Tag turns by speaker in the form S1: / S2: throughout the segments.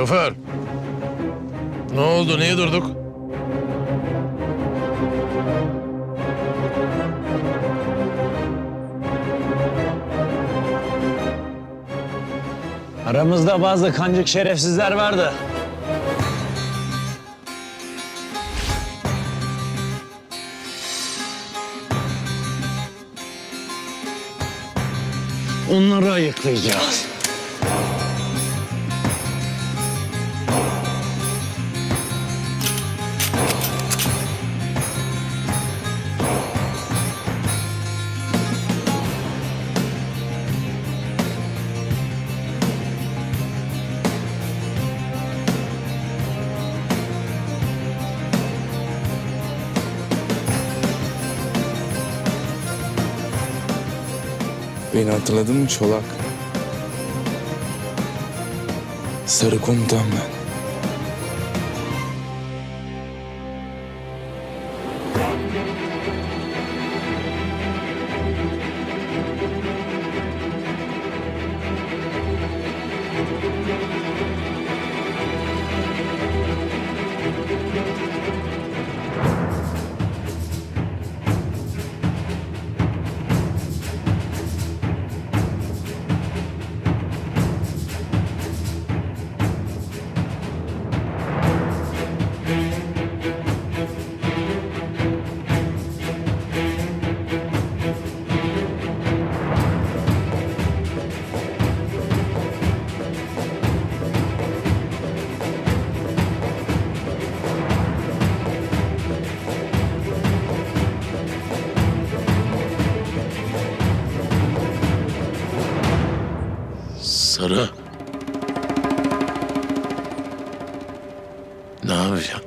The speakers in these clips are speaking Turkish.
S1: Şoför. Ne oldu? Niye durduk?
S2: Aramızda bazı kancık şerefsizler vardı. Onları ayıklayacağız.
S3: Beni hatırladın mı Çolak? Sarı komutan ben.
S4: Sarı. Ne yapacaksın?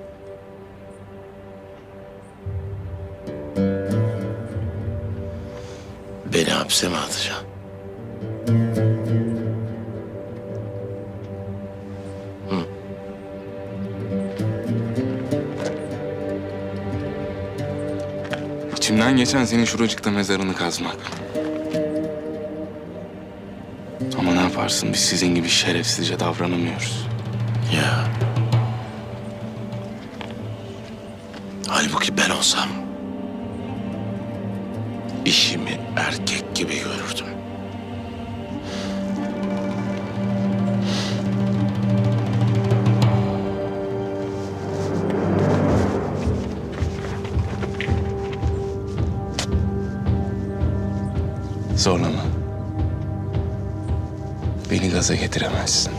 S4: Beni hapse mi atacaksın?
S3: İçimden geçen senin şuracıkta mezarını kazmak. Yaparsın biz sizin gibi şerefsizce davranamıyoruz.
S4: Ya. Halbuki ben olsam işimi erkek gibi görürdüm.
S3: Gaza getiremezsin.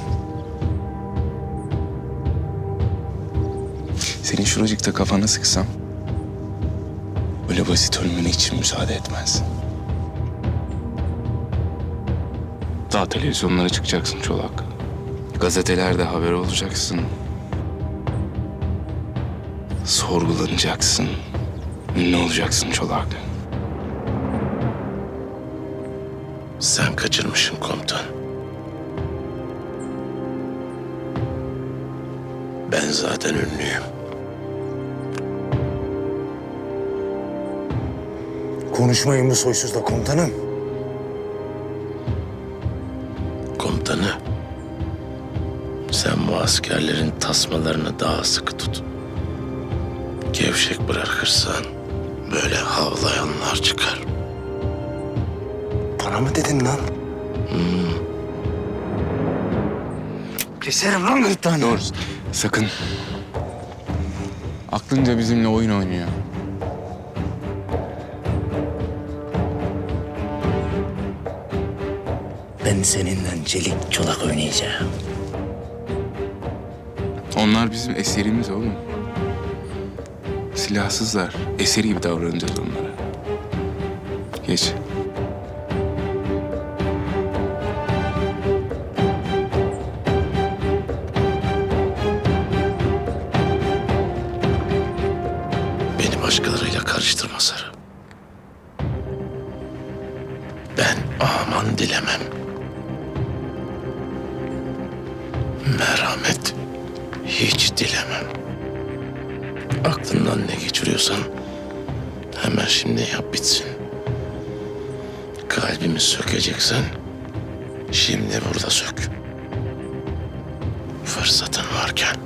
S3: Senin şuracıkta kafana sıksam... ...öyle basit ölmene için müsaade etmez. Daha televizyonlara çıkacaksın Çolak. Gazetelerde haber olacaksın. Sorgulanacaksın. Ünlü olacaksın Çolak.
S4: Sen kaçırmışsın komutan. Ben zaten ünlüyüm.
S5: Konuşmayın bu soysuzla komutanım.
S4: Komutanı. Sen bu askerlerin tasmalarını daha sıkı tut. Gevşek bırakırsan böyle havlayanlar çıkar.
S5: Bana mı dedin lan? Keserim lan gırtlağını.
S3: Dur. Sakın. Aklınca bizimle oyun oynuyor.
S5: Ben seninle çelik çolak oynayacağım.
S3: Onlar bizim eserimiz oğlum. Silahsızlar. Eseri gibi davranacağız onlara. Geç.
S4: Dilemem. Merhamet hiç dilemem. Aklından ne geçiriyorsan hemen şimdi yap bitsin. Kalbimi sökeceksen şimdi burada sök. Fırsatın varken.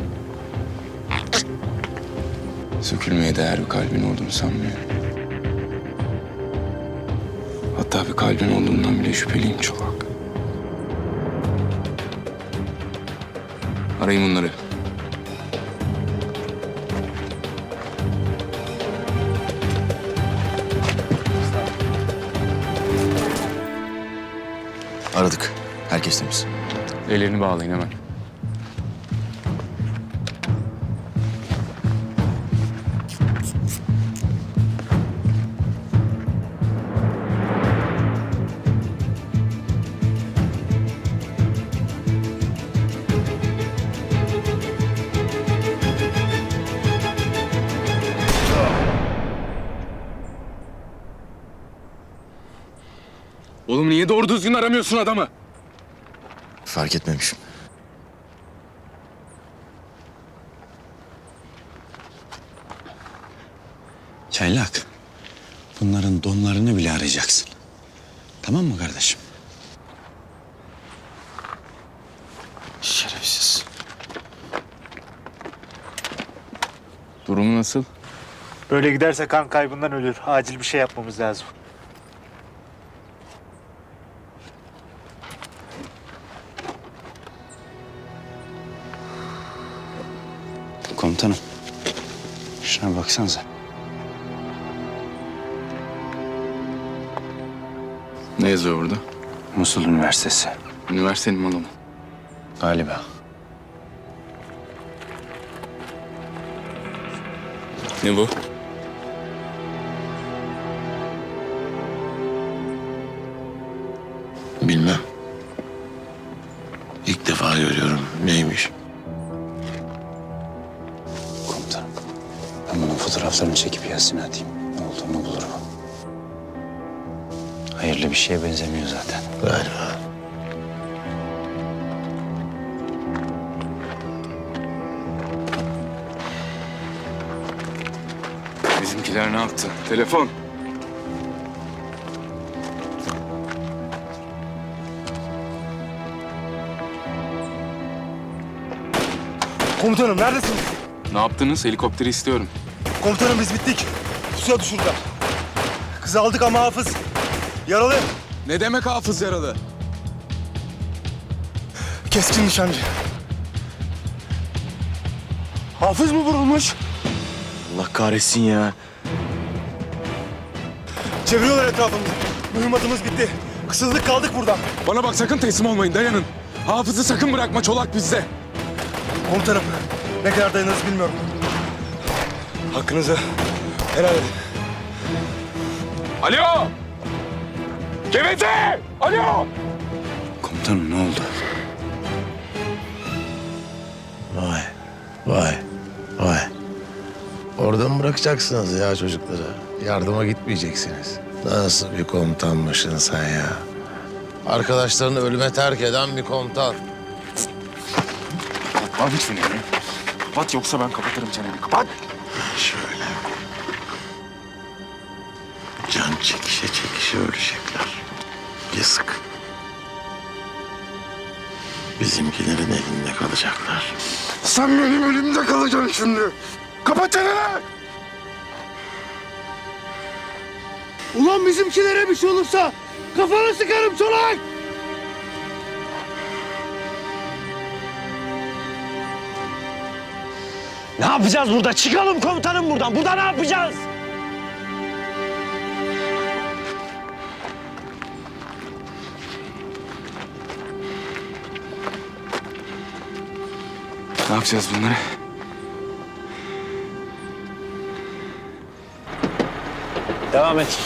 S3: Sökülmeye değer bir kalbin olduğunu sanmıyorum. Hatta bir kalbin olduğundan bile şüpheliyim Çolak. Arayın bunları.
S6: Aradık. Herkes temiz.
S3: Ellerini bağlayın hemen. Niye doğru düzgün aramıyorsun adamı?
S6: Fark etmemişim.
S2: Çaylak. Bunların donlarını bile arayacaksın. Tamam mı kardeşim?
S6: Şerefsiz.
S3: Durumu nasıl?
S7: Böyle giderse kan kaybından ölür. Acil bir şey yapmamız lazım.
S2: Baksanıza.
S3: Ne yazıyor burada?
S2: Musul Üniversitesi.
S3: Üniversitenin malı mı?
S2: Galiba.
S3: Ne bu?
S2: Fotoğraflarını çekip Yasin'e atayım. Ne olduğunu bulur bu. Hayırlı bir şeye benzemiyor zaten.
S4: Galiba.
S3: Bizimkiler ne yaptı? Telefon.
S8: Komutanım neredesiniz?
S3: Ne yaptınız? Helikopteri istiyorum.
S8: Komutanım biz bittik. Pusuya düşürdüler. Kızı aldık ama hafız. Yaralı.
S3: Ne demek hafız yaralı?
S8: Keskin nişancı. Hafız mı vurulmuş?
S6: Allah kahretsin ya.
S8: Çeviriyorlar etrafımızı. Mühimmatımız bitti. Kısıldık kaldık burada.
S3: Bana bak sakın teslim olmayın dayanın. Hafızı sakın bırakma çolak bizde.
S8: Komutanım ne kadar dayanırız bilmiyorum. Hakkınızı helal edin.
S3: Alo! Geveze! Alo!
S2: Komutanım ne oldu?
S4: Vay, vay, vay. Orada mı bırakacaksınız ya çocukları? Yardıma gitmeyeceksiniz. Nasıl bir komutanmışsın sen ya? Arkadaşlarını ölüme terk eden bir komutan.
S3: Kapat lütfen elini. Kapat yoksa ben kapatırım çeneni. Kapat!
S4: Ölecekler. Yazık. Bizimkilerin elinde kalacaklar.
S8: Sen benim elimde kalacaksın şimdi. Kapat çeneni. Ulan bizimkilere bir şey olursa kafanı sıkarım çolak.
S2: Ne yapacağız burada? Çıkalım komutanım buradan. Burada ne yapacağız?
S3: Yapacağız bunları?
S2: Devam et.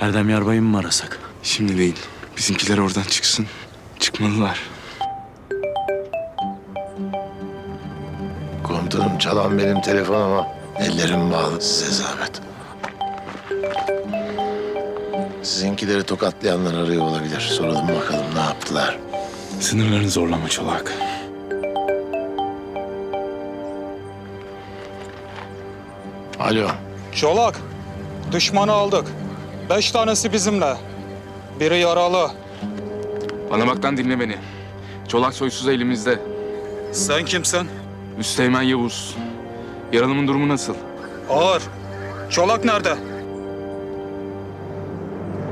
S2: Erdem Yarbay'ı mı arasak?
S3: Şimdi değil. Bizimkiler oradan çıksın. Atmalılar.
S4: Komutanım çalan benim telefon ama ellerim bağlı size zahmet. Sizinkileri tokatlayanlar arıyor olabilir. Soralım bakalım ne yaptılar.
S3: Sınırlarını zorlama Çolak.
S4: Alo.
S9: Çolak, düşmanı aldık. Beş tanesi bizimle. Biri yaralı.
S3: Bana dinle beni. Çolak soysuz elimizde.
S9: Sen kimsin?
S3: Üsteğmen Yavuz. Yaralımın durumu nasıl?
S9: Ağır. Çolak nerede?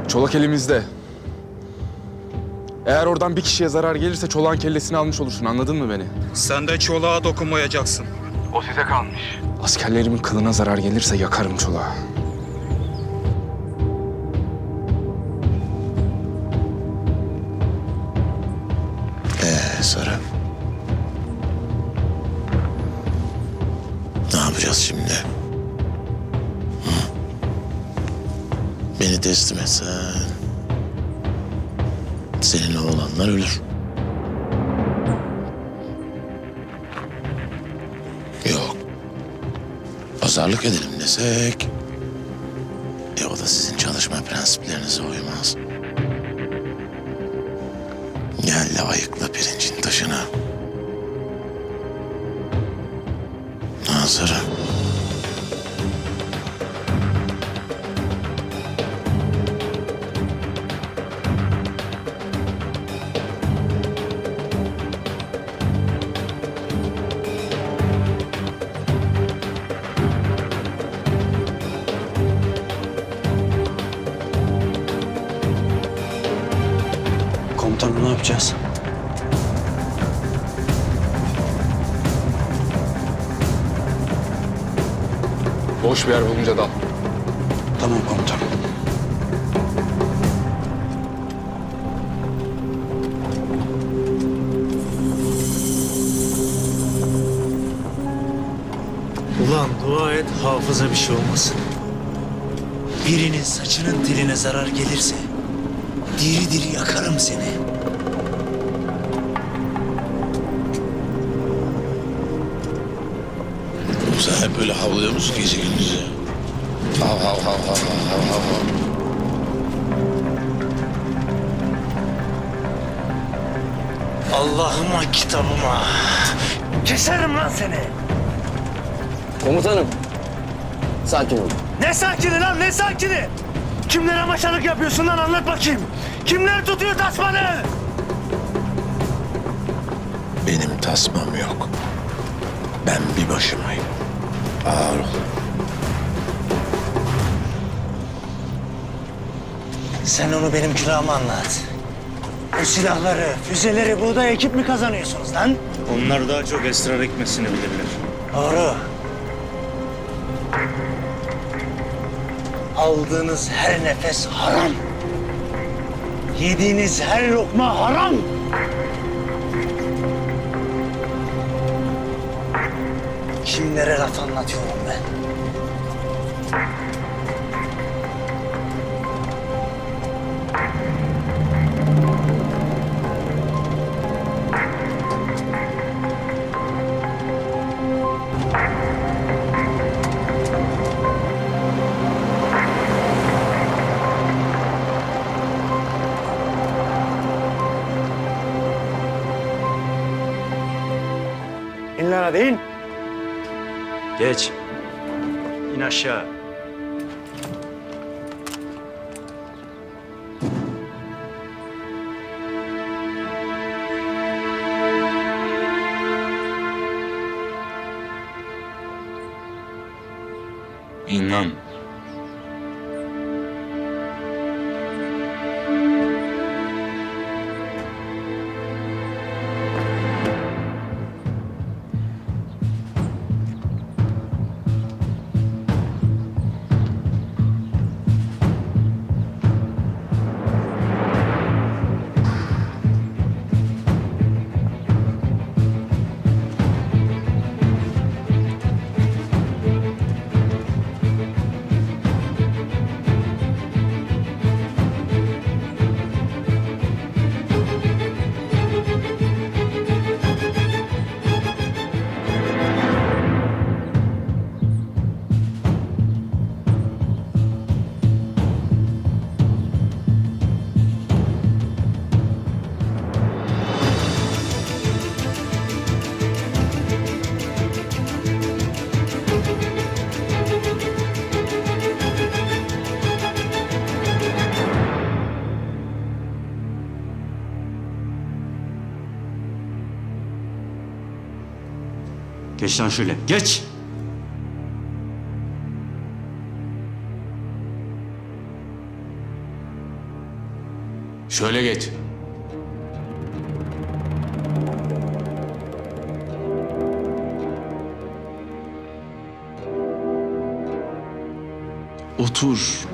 S3: Çolak elimizde. Eğer oradan bir kişiye zarar gelirse çolağın kellesini almış olursun anladın mı beni?
S9: Sen de çolağa dokunmayacaksın.
S3: Askerlerimin kılına zarar gelirse yakarım çolağı.
S4: Teslim etsen... Senin oğlanlar ölür. Yok. Pazarlık edelim desek... E o da sizin çalışma prensiplerinize uymaz. Gel de ayıkla pirincin taşını. Hazırım.
S3: Boş bir yer bulunca dal.
S2: Tamam komutanım.
S5: Ulan dua et hafıza bir şey olmasın. Birinin saçının teline zarar gelirse diri diri yakarım seni.
S4: Böyle havlıyor musun gece gündüz ya? Hav hav hav hav hav hav hav.
S5: Allah'ıma kitabıma. Keserim lan seni.
S10: Komutanım. Sakin olun.
S5: Ne sakini lan ne sakini? Kimlere maşalık yapıyorsun lan anlat bakayım. Kimler tutuyor tasmanı?
S4: Benim tasmam yok. Ben bir başımayım. Ağır ol.
S5: Sen onu benim külahıma anlat. Bu silahları, füzeleri buğday ekip mi kazanıyorsunuz lan?
S7: Onlar daha çok esrar ekmesini bilirler.
S5: Doğru. Aldığınız her nefes haram. Yediğiniz her lokma haram. Kimlere laf anlatıyorum ben? Lan
S7: aşağı.
S3: İnan.
S5: Geç lan şöyle. Geç.
S3: Şöyle geç. Otur.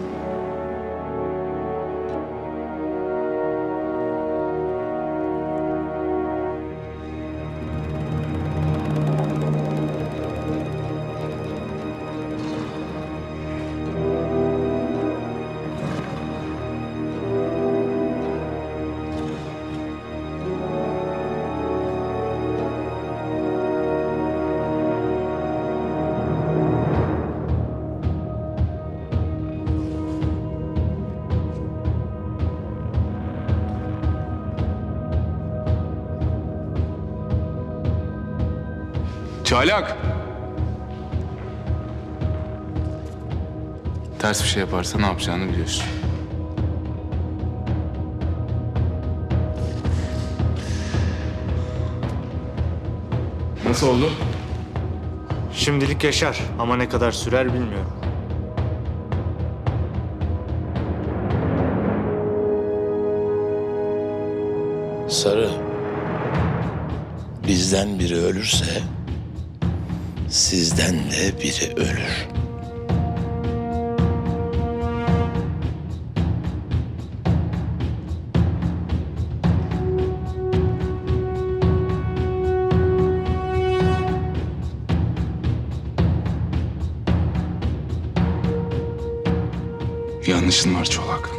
S3: Çaylak. Ters bir şey yaparsa ne yapacağını biliyorsun. Nasıl oldu?
S7: Şimdilik yaşar ama ne kadar sürer bilmiyorum.
S4: Sarı. Bizden biri ölürse sizden de biri ölür.
S3: Yanlışın var Çolak.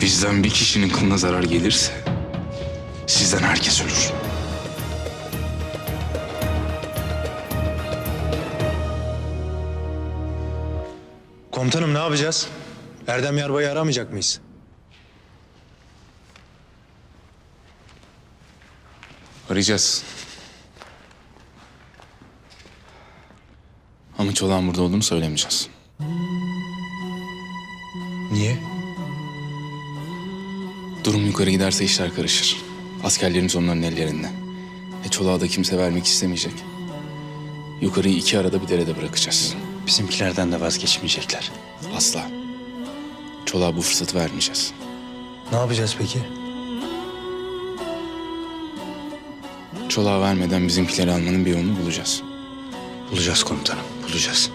S3: Bizden bir kişinin kılına zarar gelirse sizden herkes ölür.
S8: Komutanım ne yapacağız? Erdem Yarbay'ı aramayacak mıyız?
S3: Arayacağız. Ama Çolak'ın burada olduğunu söylemeyeceğiz.
S8: Niye?
S3: Durum yukarı giderse işler karışır. Askerlerimiz onların ellerinde. E Çolak'ı da kimse vermek istemeyecek. Yukarıyı iki arada bir derede bırakacağız.
S2: Bizimkilerden de vazgeçmeyecekler.
S3: Asla. Çolak'a bu fırsatı vermeyeceğiz.
S8: Ne yapacağız peki?
S3: Çolak'a vermeden bizimkileri almanın bir yolunu bulacağız.
S2: Bulacağız komutanım, bulacağız.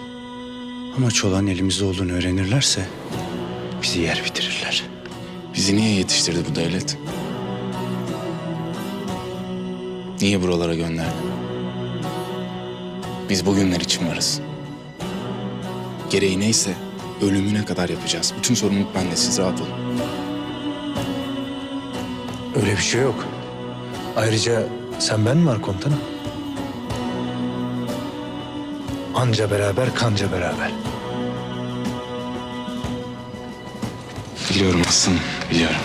S2: Ama çolağın elimizde olduğunu öğrenirlerse bizi yer bitirirler.
S3: Bizi niye yetiştirdi bu devlet? Niye buralara gönderdi? Biz bugünler için varız. Gereği neyse ölümüne kadar yapacağız. Bütün sorumluluk bende, siz rahat olun.
S8: Öyle bir şey yok. Ayrıca sen ben mi var komutanım? Anca beraber kanca beraber.
S3: Biliyorum aslanım, biliyorum.